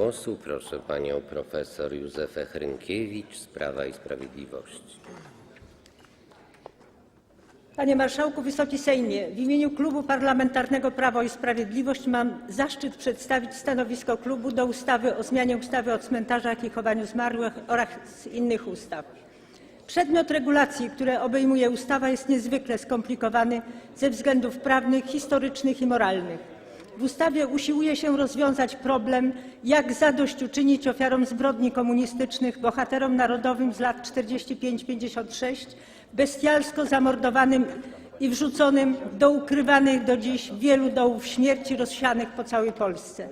głosu proszę panią profesor Józefę Hrynkiewicz z Prawa i Sprawiedliwości. Panie Marszałku, Wysoki Sejmie! W imieniu Klubu Parlamentarnego Prawo i Sprawiedliwość mam zaszczyt przedstawić stanowisko klubu do ustawy o zmianie ustawy o cmentarzach i chowaniu zmarłych oraz innych ustaw. Przedmiot regulacji, które obejmuje ustawa, jest niezwykle skomplikowany ze względów prawnych, historycznych i moralnych. W ustawie usiłuje się rozwiązać problem, jak zadośćuczynić ofiarom zbrodni komunistycznych, bohaterom narodowym z lat 45-56, bestialsko zamordowanym i wrzuconym do ukrywanych do dziś wielu dołów śmierci rozsianych po całej Polsce.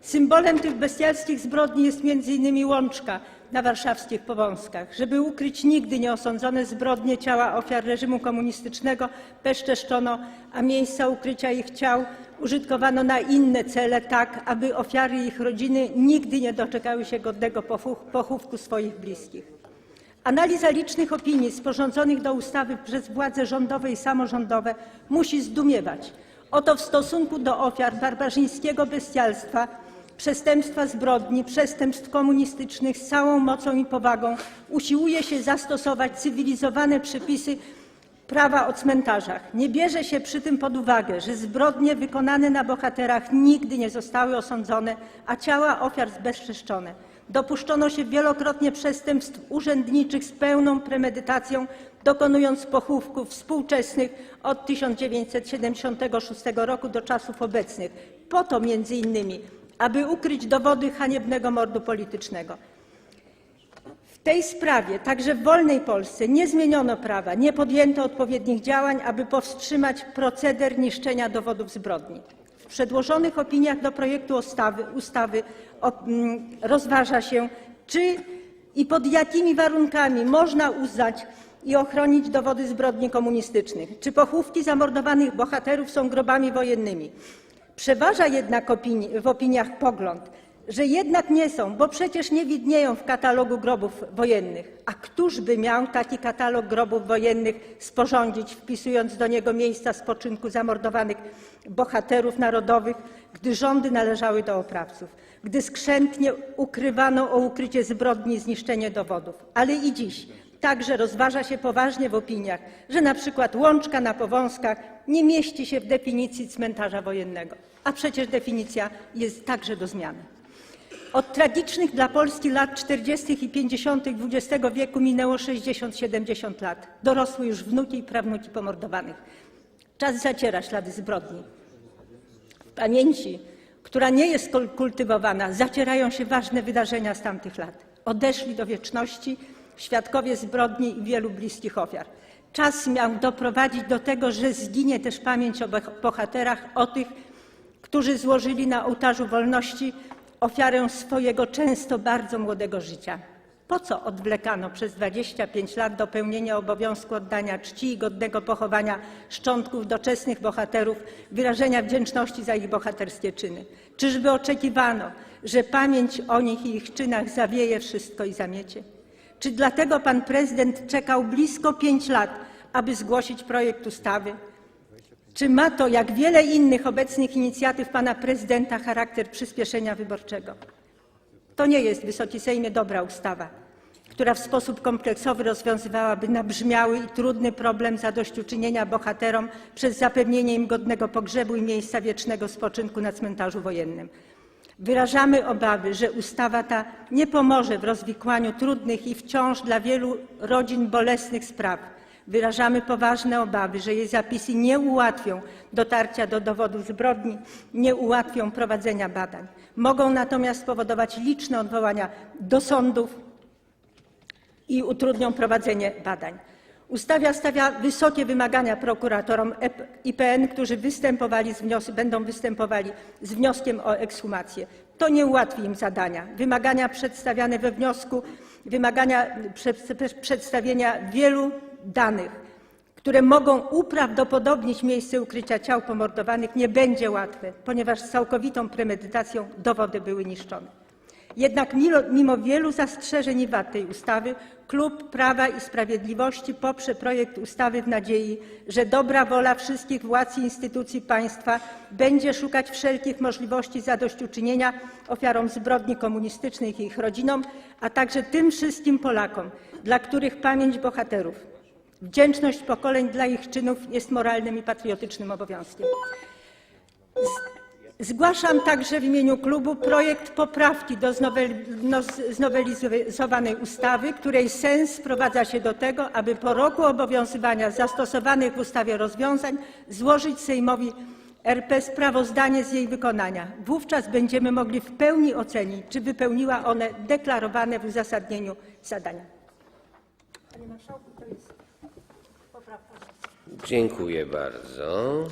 Symbolem tych bestialskich zbrodni jest m.in. łączka na warszawskich Powązkach. Żeby ukryć nigdy nieosądzone zbrodnie, ciała ofiar reżimu komunistycznego bezczeszczono, a miejsca ukrycia ich ciał użytkowano na inne cele, tak aby ofiary ich rodziny nigdy nie doczekały się godnego pochów- pochówku swoich bliskich. Analiza licznych opinii sporządzonych do ustawy przez władze rządowe i samorządowe musi zdumiewać. Oto w stosunku do ofiar barbarzyńskiego bestialstwa, przestępstwa zbrodni, przestępstw komunistycznych z całą mocą i powagą usiłuje się zastosować cywilizowane przepisy prawa o cmentarzach. Nie bierze się przy tym pod uwagę, że zbrodnie wykonane na bohaterach nigdy nie zostały osądzone, a ciała ofiar zbezczeszczone. Dopuszczono się wielokrotnie przestępstw urzędniczych z pełną premedytacją, dokonując pochówków współczesnych od 1976 roku do czasów obecnych, po to między innymi, aby ukryć dowody haniebnego mordu politycznego. W tej sprawie, także w wolnej Polsce, nie zmieniono prawa, nie podjęto odpowiednich działań, aby powstrzymać proceder niszczenia dowodów zbrodni. W przedłożonych opiniach do projektu ustawy, ustawy mm, rozważa się, czy i pod jakimi warunkami można uznać i ochronić dowody zbrodni komunistycznych, czy pochówki zamordowanych bohaterów są grobami wojennymi. Przeważa jednak w opiniach pogląd, że jednak nie są, bo przecież nie widnieją w katalogu grobów wojennych. A któż by miał taki katalog grobów wojennych sporządzić, wpisując do niego miejsca spoczynku zamordowanych bohaterów narodowych, gdy rządy należały do oprawców, gdy skrzętnie ukrywano o ukrycie zbrodni i zniszczenie dowodów. Ale i dziś także rozważa się poważnie w opiniach, że przykład łączka na Powązkach nie mieści się w definicji cmentarza wojennego, a przecież definicja jest także do zmiany. Od tragicznych dla Polski lat 40. i 50. XX wieku minęło 60-70 lat. Dorosły już wnuki i prawnuki pomordowanych. Czas zaciera ślady zbrodni. W pamięci, która nie jest kul- kultywowana, zacierają się ważne wydarzenia z tamtych lat. Odeszli do wieczności świadkowie zbrodni i wielu bliskich ofiar. Czas miał doprowadzić do tego, że zginie też pamięć o boh- bohaterach, o tych, którzy złożyli na ołtarzu wolności ofiarę swojego często bardzo młodego życia. Po co odwlekano przez 25 lat dopełnienie obowiązku oddania czci i godnego pochowania szczątków doczesnych bohaterów, wyrażenia wdzięczności za ich bohaterskie czyny? Czyżby oczekiwano, że pamięć o nich i ich czynach zawieje wszystko i zamiecie? Czy dlatego pan prezydent czekał blisko pięć lat, aby zgłosić projekt ustawy? Czy ma to, jak wiele innych obecnych inicjatyw pana prezydenta, charakter przyspieszenia wyborczego? To nie jest, Wysoki Sejmie, dobra ustawa, która w sposób kompleksowy rozwiązywałaby nabrzmiały i trudny problem zadośćuczynienia bohaterom przez zapewnienie im godnego pogrzebu i miejsca wiecznego spoczynku na cmentarzu wojennym. Wyrażamy obawy, że ustawa ta nie pomoże w rozwikłaniu trudnych i wciąż dla wielu rodzin bolesnych spraw. Wyrażamy poważne obawy, że jej zapisy nie ułatwią dotarcia do dowodów zbrodni, nie ułatwią prowadzenia badań. Mogą natomiast spowodować liczne odwołania do sądów i utrudnią prowadzenie badań. Ustawa stawia wysokie wymagania prokuratorom EP IPN, którzy będą występowali z wnioskiem o ekshumację. To nie ułatwi im zadania. Wymagania przedstawiane we wniosku, wymagania prze- prze- przedstawienia wielu danych, które mogą uprawdopodobnić miejsce ukrycia ciał pomordowanych, nie będzie łatwe, ponieważ z całkowitą premedytacją dowody były niszczone. Jednak mimo, wielu zastrzeżeń i wad tej ustawy, Klub Prawa i Sprawiedliwości poprze projekt ustawy w nadziei, że dobra wola wszystkich władz i instytucji państwa będzie szukać wszelkich możliwości zadośćuczynienia ofiarom zbrodni komunistycznych i ich rodzinom, a także tym wszystkim Polakom, dla których pamięć bohaterów, wdzięczność pokoleń dla ich czynów jest moralnym i patriotycznym obowiązkiem. Zgłaszam także w imieniu klubu projekt poprawki do no, znowelizowanej ustawy, której sens sprowadza się do tego, aby po roku obowiązywania zastosowanych w ustawie rozwiązań złożyć Sejmowi RP sprawozdanie z jej wykonania. Wówczas będziemy mogli w pełni ocenić, czy wypełniła one deklarowane w uzasadnieniu zadania. Panie Marszałku, to jest poprawka. Dziękuję bardzo.